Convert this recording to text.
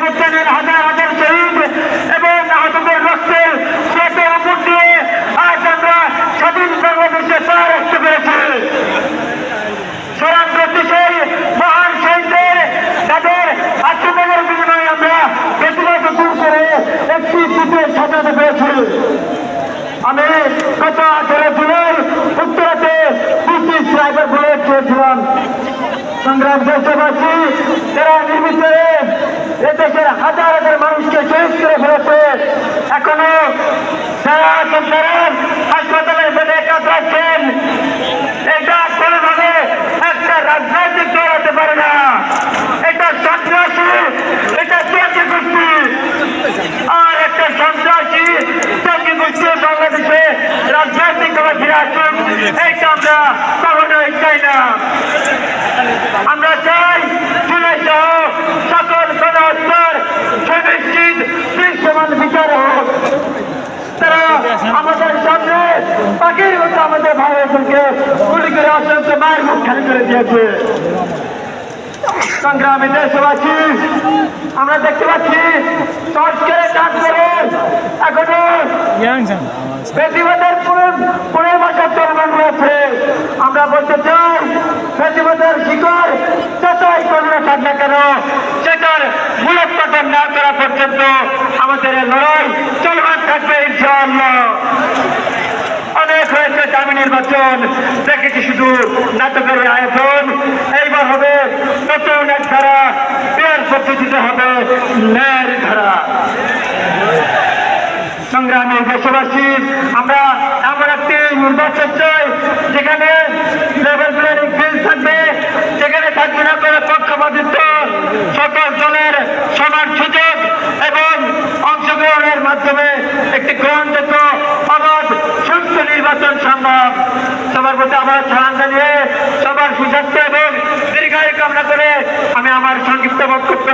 গণঅভ্যুত্থানের হাজার হাজার শহীদ এবং আহতদের রক্তের স্রোতের উপর দিয়ে আজ আমরা স্বাধীন বাংলাদেশে পা রাখতে পেরেছি। তাদের আমরা প্রতিবাদ দূর করে একটি দ্বীপে সাজাতে আমি গত আঠারো জুলাই উত্তরাতে ব্রিটিশ ড্রাইভার বলে চেয়েছিলাম, সংগ্রাম দেশবাসী, যারা নির্মিত হাজার হাজার মানুষকে শহীদ করে ফেলেছে। এখনও যারা হাসপাতালের বেডে কাজ এটা আমাদের সামনে পাখির মতো আমাদের ভাই বোনকে গুলি করে অসংখ্য মায়ের মুখ খালি করে দিয়েছে। সংগ্রামী দেশবাসী আমরা দেখতে পাচ্ছি সংস্কারের কাজ করে এখনও প্রতিবাদের পুনের ভাষা চলমান রয়েছে। আমরা বলতে চাই প্রতিবাদের শিকড় যতই করলে থাক না কেন সেটার মূলোৎপাদন না করা পর্যন্ত আমাদের লড়াই ইনশাআল্লাহ। অনেক হয়েছে দামি নির্বাচন। দেখেছি শুধু নাটকের আয়োজন। এইবার হবে নতুন এক ধারা। পেয়ার পদ্ধতিতে হবে ন্যায়ের ধারা। সংগ্রামী দেশবাসী, আমরা এমন একটি নির্বাচন চাই যেখানে লেভেল প্লেয়ারিং ফিল্ড থাকবে, যেখানে থাকবে না করে পক্ষপাতিত্ব। সকল দলের সমান সুযোগ এবং অংশগ্রহণের মাধ্যমে গ্রহণযোগ্য অবাধ সুস্থ নির্বাচন সম্ভব। সবার প্রতি আমার সালাম জানিয়ে সবার সুস্বাস্থ্য এবং দীর্ঘায়ু কামনা করে আমি আমার সংক্ষিপ্ত বক্তব্য